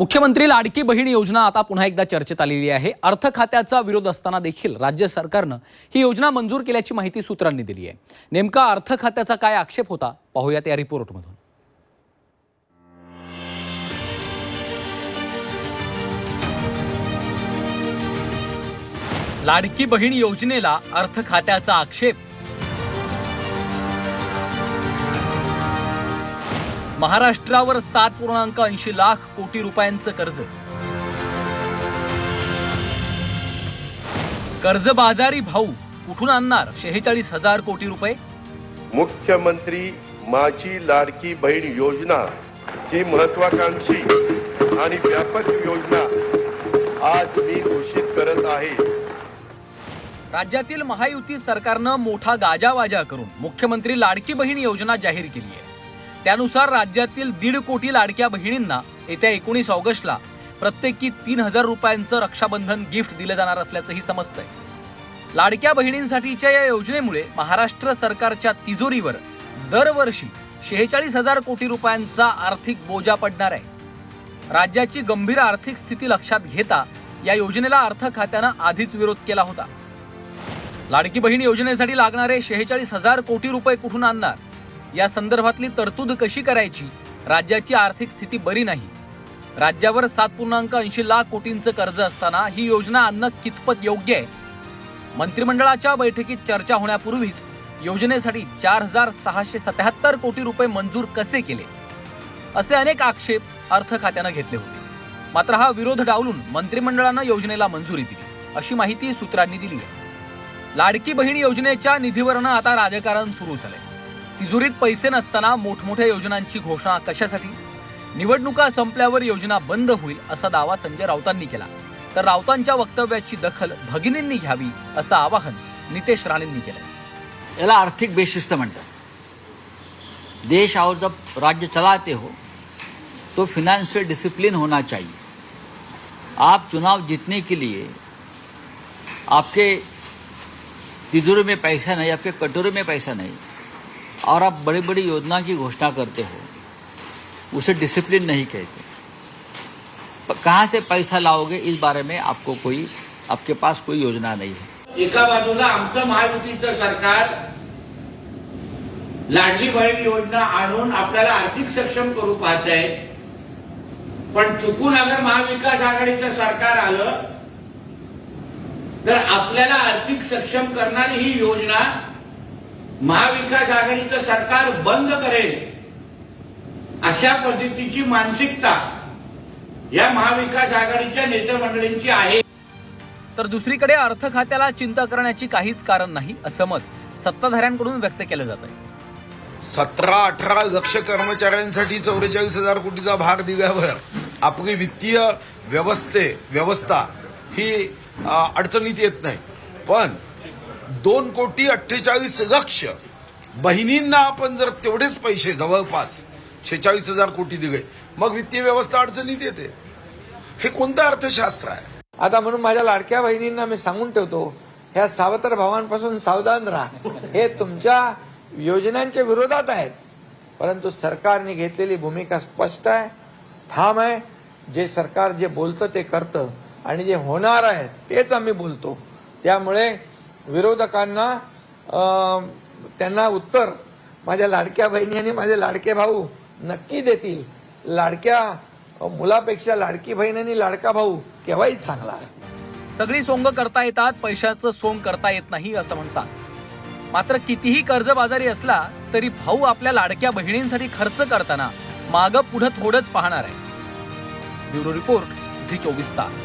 मुख्यमंत्री लाडकी बहीण योजना आता पुन्हा एकदा चर्चेत आलेली आहे. अर्थ खात्याचा विरोध असताना देखील राज्य सरकारनं ही योजना मंजूर केल्याची माहिती सूत्रांनी दिली आहे. नेमका अर्थ खात्याचा काय आक्षेप होता? पाहूयात या रिपोर्टमधून. लाडकी बहीण योजनेला अर्थ खात्याचा आक्षेप महाराष्ट्रावर सात पूर्णांक ऐंशी लाख कोटी रुपयांचं कर्ज. कर्जबाजारी भाऊ कुठून आणणार? शेहेचाळीस हजार कोटी रुपये. मुख्यमंत्री माझी लाडकी बहीण योजना ही महत्वाकांक्षी आणि व्यापक योजना आज मी घोषित करत आहे. राज्यातील महायुती सरकारनं मोठा गाजावाजा करून मुख्यमंत्री लाडकी बहीण योजना जाहीर केली आहे त्यानुसार राज्यातील दीड कोटी लाडक्या बहिणींना येत्या एकोणीस ऑगस्टला प्रत्येकी तीन हजार रुपयांचं रक्षाबंधन गिफ्ट दिलं जाणार असल्याचंही समजतंय. लाडक्या बहिणींसाठीच्या या योजनेमुळे महाराष्ट्र सरकारच्या तिजोरीवर दरवर्षी शेहेचाळीस हजार कोटी रुपयांचा आर्थिक बोजा पडणार आहे. राज्याची गंभीर आर्थिक स्थिती लक्षात घेता या योजनेला अर्थ खात्यानं आधीच विरोध केला होता. लाडकी बहीण योजनेसाठी लागणारे शेहेचाळीस हजार कोटी रुपये कुठून आणणार? या संदर्भातली तरतूद कशी करायची? राज्याची आर्थिक स्थिती बरी नाही. राज्यावर सात पूर्णांक ऐंशी लाख कोटींचं कर्ज असताना ही योजना आणणं कितपत योग्य आहे? मंत्रिमंडळाच्या बैठकीत चर्चा होण्यापूर्वीच योजनेसाठी चार हजार सहाशे सत्याहत्तर कोटी रुपये मंजूर कसे केले? असे अनेक आक्षेप अर्थ खात्यानं घेतले होते. मात्र हा विरोध डावलून मंत्रिमंडळानं योजनेला मंजुरी दिली अशी माहिती सूत्रांनी दिली आहे. लाडकी बहीण योजनेच्या निधीवरनं आता राजकारण सुरू झालंय. तिजोरीत पैसे नसताना मोठमोठ्या योजनांची घोषणा कशासाठी? निवडणुका संपल्यावर योजना बंद होईल असा दावा संजय राऊतांनी केला. तर राऊतांच्या वक्तव्याची दखल भगिनींनी घ्यावी असं आवाहन नितेश राणेंनी केलं याला आर्थिक बेशिस्त म्हणतात. देश और जब राज्य चलाते हो तो फिनेंशियल डिसिप्लिन होना चाहिए. आप चुनाव जीतने के लिए आपके तिजोरी में पैसा नहीं आपके कटोरे में पैसा नहीं और आप बड़ी बड़ी योजना की घोषणा करते हो उसे डिसिप्लिन नहीं कहते। कहाँ से पैसा लाओगे इस बारे में आपको कोई आपके पास कोई योजना नहीं है। एका बाजूला आमचं महायुतीचं सरकार लाडली बहीण योजना आणून आपल्याला आर्थिक सक्षम करू पाहत आहे. पण चुकून अगर महाविकास आघाडीचं सरकार आलं तर आपल्याला आर्थिक सक्षम करणारी ही योजना महाविकास आघाडीचं सरकार बंद करेल अशा पद्धतीची मानसिकता या महाविकास आघाडीच्या नेतेमंडळींची आहे. तर दुसरीकडे अर्थ खात्याला चिंता करण्याची काहीच कारण नाही असं मत सत्ताधाऱ्यांकडून व्यक्त केलं जात आहे. सतरा अठरा लक्ष कर्मचाऱ्यांसाठी चौवेचाळीस हजार कोटीचा भार दिल्यावर आपली वित्तीय व्यवस्थे व्यवस्था ही अडचणीत येत नाही. पण दोन कोटी अठ्ठेचाळीस लक्ष. बहिणींना आपण जर तेवढेच पैसे जवळपास शेचाळीस हजार कोटी दिले मग वित्तीय व्यवस्था अडचणीत येते. हे कोणतं अर्थशास्त्र आहे? आता म्हणून माझ्या लाडक्या बहिणींना मी सांगून ठेवतो ह्या सावत्र भावांपासून सावधान राहा. हे तुमच्या योजनांच्या विरोधात आहेत. परंतु सरकारने घेतलेली भूमिका स्पष्ट आहे ठाम आहे. जे सरकार जे बोलतं ते करतं आणि जे होणार आहे तेच आम्ही बोलतो. त्यामुळे विरोधकांना त्यांना उत्तर माझ्या लाडक्या बहिणी आणि माझे लाडके भाऊ नक्की देतील. लाडक्या मुलापेक्षा लाडकी बहीण आणि लाडका भाऊ केव्हाही चांगला सगळी सोंग करता येतात पैशाचं सोंग करता येत नाही असं म्हणतात. मात्र कितीही कर्जबाजारी असला तरी भाऊ आपल्या लाडक्या बहिणींसाठी खर्च करताना मागं पुढं थोडंच पाहणार आहे. ब्युरो रिपोर्ट झी चोवीस तास.